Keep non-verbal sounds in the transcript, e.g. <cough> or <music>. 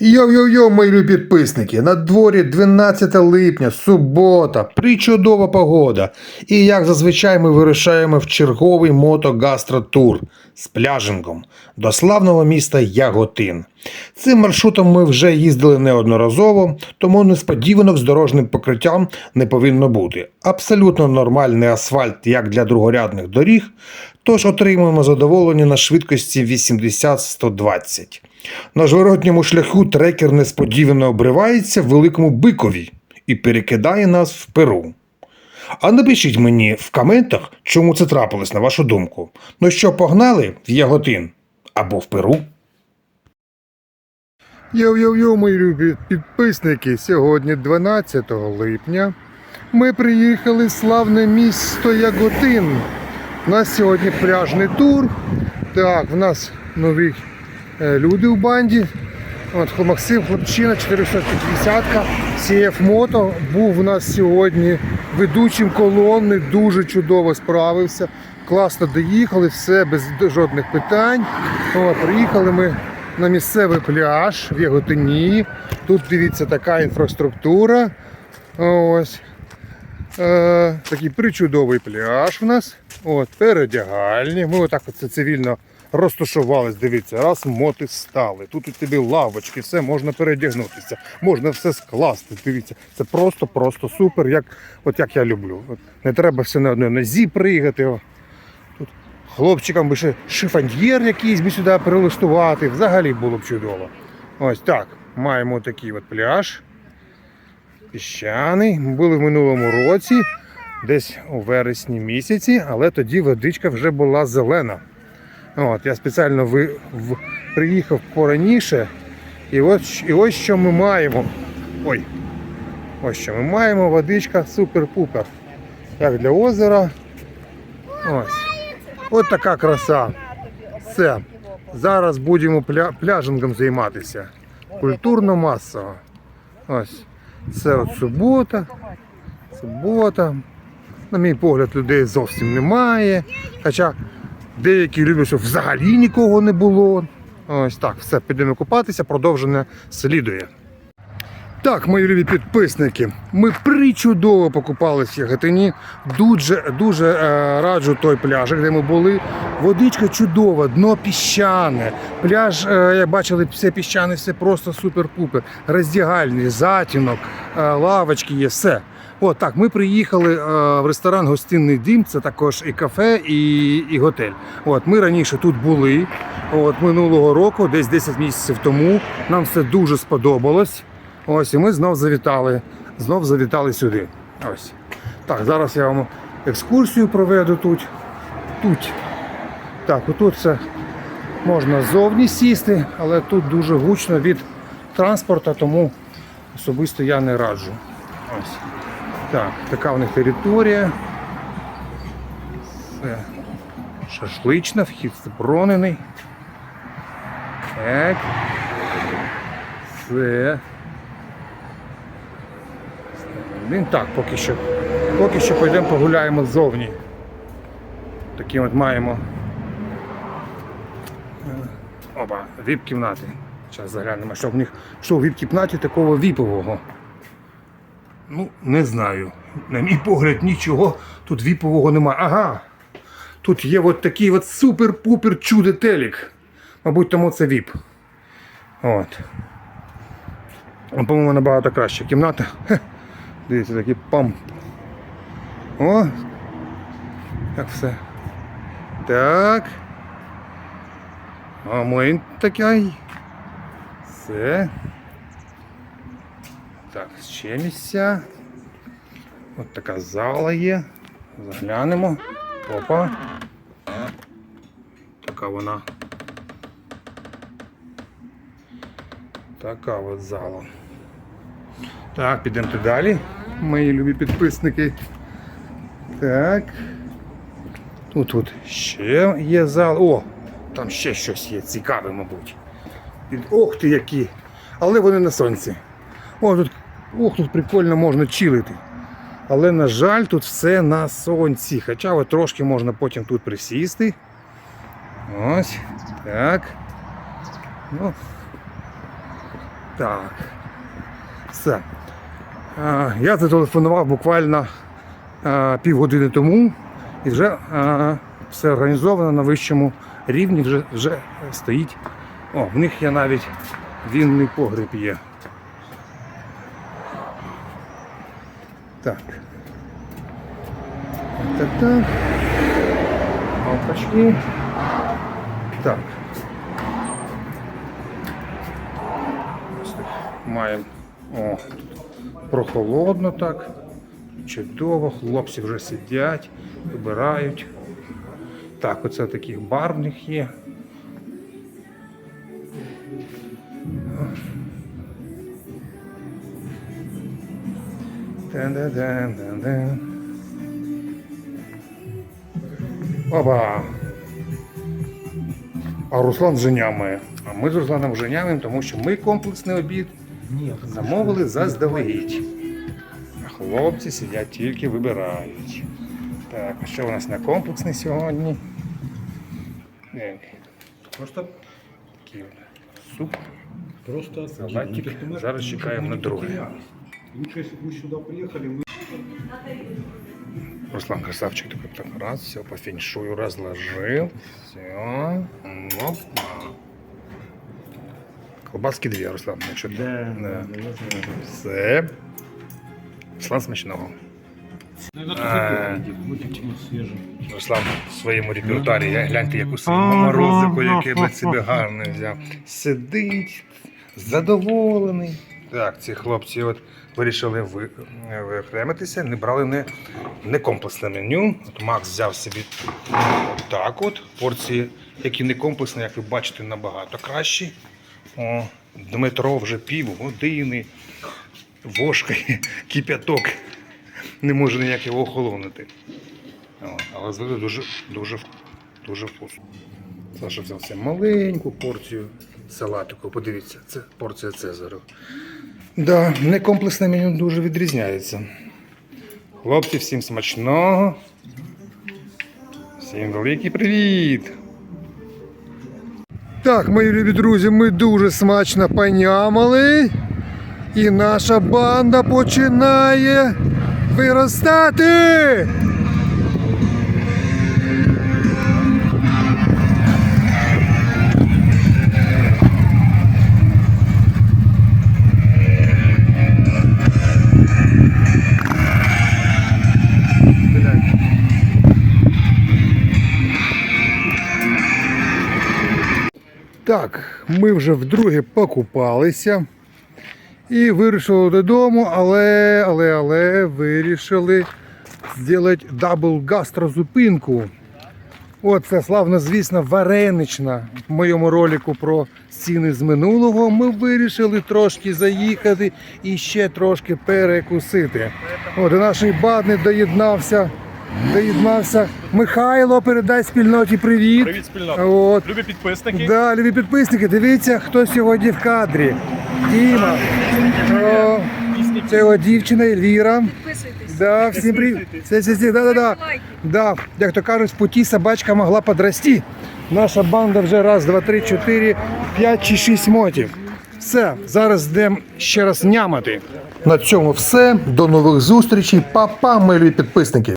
Йо-йо-йо, мої любі підписники! На дворі 12 липня, субота, причудова погода. І як зазвичай ми вирушаємо в черговий мотогастротур з пляжингом до славного міста Яготин. Цим маршрутом ми вже їздили неодноразово, тому несподіванок з дорожнім покриттям не повинно бути. Абсолютно нормальний асфальт як для другорядних доріг, тож отримуємо задоволення на швидкості 80-120. На зворотньому шляху трекер несподівано обривається в великому бикові і перекидає нас в Перу. А напишіть мені в коментах, чому це трапилось, на вашу думку. Ну що, погнали в Яготин або в Перу? Йо-йо-йо, мої любі підписники, сьогодні 12 липня. Ми приїхали в славне місто Яготин. У нас сьогодні пляжний тур. Так, в нас нові люди в банді. От Максим Хлопчина, 450 CF Moto був у нас сьогодні ведучим колонни, дуже чудово справився. Класно доїхали, все без жодних питань. От, приїхали ми на місцевий пляж в Яготині. Тут дивіться така інфраструктура. Ось. Е, такий причудовий пляж у нас. От, передягальні. Ми отак оце цивільно розташувались. Дивіться, раз моти стали. Тут у тебе лавочки, все можна передягнутися, можна все скласти. Дивіться, це просто-просто супер, як, от як я люблю. От, не треба все на одній нозі пригати. Тут хлопчикам би ще шифоньєр якийсь би сюди прилаштувати. Взагалі було б чудово. Ось так. Маємо такий от пляж піщаний. Були в минулому році, десь у вересні місяці, але тоді водичка вже була зелена. От, я спеціально ви, в, приїхав пораніше. І ось, і ось що ми маємо. Ой. Ось що ми маємо, водичка супер-пупер. Як для озера. Ось. От така краса. Все. Зараз будемо пля, пляжингом займатися. Культурно масово. Ось. Це от субота. Субота. На мій погляд, людей зовсім немає. Хоча деякі люблять, щоб взагалі нікого не було. Ось так, все, підемо купатися, продовження слідує. Так, мої любі підписники, ми причудово покупались в Яготині. Дуже дуже е, раджу той пляж, де ми були. Водичка чудова, дно піщане. Пляж, е, як бачили, все піщане, все просто супер-пупер. Роздягальний, затінок, е, лавочки є, все. От так, ми приїхали е, в ресторан Гостинний дім, це також і кафе, і, і готель. От, ми раніше тут були. От, минулого року, десь 10 місяців тому. Нам все дуже сподобалось. Ось, і ми знов завітали, знов завітали сюди. Ось. Так, зараз я вам екскурсію проведу тут. Тут. Так, отут все можна ззовні сісти, але тут дуже гучно від транспорту, тому особисто я не раджу. Ось. Так, така в них територія. Все. Шашлична, вхід заборонений. Так. Все. Він так, поки що. Поки що пойдемо погуляємо ззовні. Такі от маємо. е, Опа, віп-кімнати. Зараз заглянемо, що в них що в віп-кімнаті такого віпового. Ну, не знаю. На мій погляд, нічого тут віпового немає. Ага. Тут є от такий от супер-пупер чудо-телік. Мабуть, тому це віп. От. По-моєму, набагато краща кімната. Хе. Дивіться, такий памп. О! Як все. Так. А мой такий. Все. Так, ще місця. От така зала є. Заглянемо. Опа. Така вона. Така от зала. Так, підемо далі, мої любі підписники. Так. Тут тут ще є зал. О, там ще щось є цікаве, мабуть. Ох ти які! Але вони на сонці. О, тут, ох, тут прикольно можна чилити. Але, на жаль, тут все на сонці. Хоча от трошки можна потім тут присісти. Ось. Так. Ну, Так. Все. Е, Я зателефонував буквально е, півгодини тому і вже е, все організовано на вищому рівні, вже, вже стоїть. О, в них є навіть вінний погріб є. Так. Так, так. Ось так. Маємо. О, прохолодно так. Чудово, хлопці вже сидять, вибирають. Так, оце таких барвних є. Опа! А Руслан женями. А ми з Русланом женяємо, тому що ми комплексний обід Нет, замовили заздалегідь. А хлопці сидять тільки вибирають. Так, а що у нас на комплексний сьогодні? Так, Просто, такий от суп. просто Салатик. Ну, ты понимаешь, Зараз мы чекаємо чтобы на не друге. потерялись. Лучше, если бы мы сюда приехали, мы Руслан красавчик такой так раз, все по феншую разложил. Все. Оп. Колбаски дві, Руслан, якщо ти. Да. Все. Руслан смачного. А. Руслан в своєму репертуарі, я гляньте, яку свою морозику, яке би себе гарно взяв. Сидить, задоволений. Так, ці хлопці от вирішили ви- виокремитися, не брали не, не комплексне меню. От Макс взяв собі так от. Порції, які не комплексні, як ви бачите, набагато кращі. О, Дмитро вже пів години вошкає <laughs> кип'яток. Не може ніяк його охолонити. Але звели дуже, дуже, дуже вкусно. Саша взяв маленьку порцію салатику. Подивіться, це порція Цезарю. Да, некомплексне меню дуже відрізняється. Хлопці, всім смачного. Всім великий привіт! Так, мої любі друзі, ми дуже смачно понямали. І наша банда починає виростати. Так, ми вже вдруге покупалися і вирішили додому, але, але, але вирішили зробити дабл гастрозупинку. Оце славно, звісно, варенична. В моєму ролику про ціни з минулого ми вирішили трошки заїхати і ще трошки перекусити. О, до нашої бадни доєднався. Доєднався Михайло, передай спільноті привіт. Привіт, спільнота. От. Любі підписники. Да, любі підписники, дивіться, хто сьогодні в кадрі. Діма. О, це його дівчина Ельвіра. Підписуйтесь. Да, всім привіт. Це, це, це, да, да, да. Да, як то кажуть, в путі собачка могла подрасти. Наша банда вже раз, два, три, чотири, п'ять чи шість мотів. Все, зараз йдемо ще раз нямати. На цьому все. До нових зустрічей. Па-па, мої любі підписники.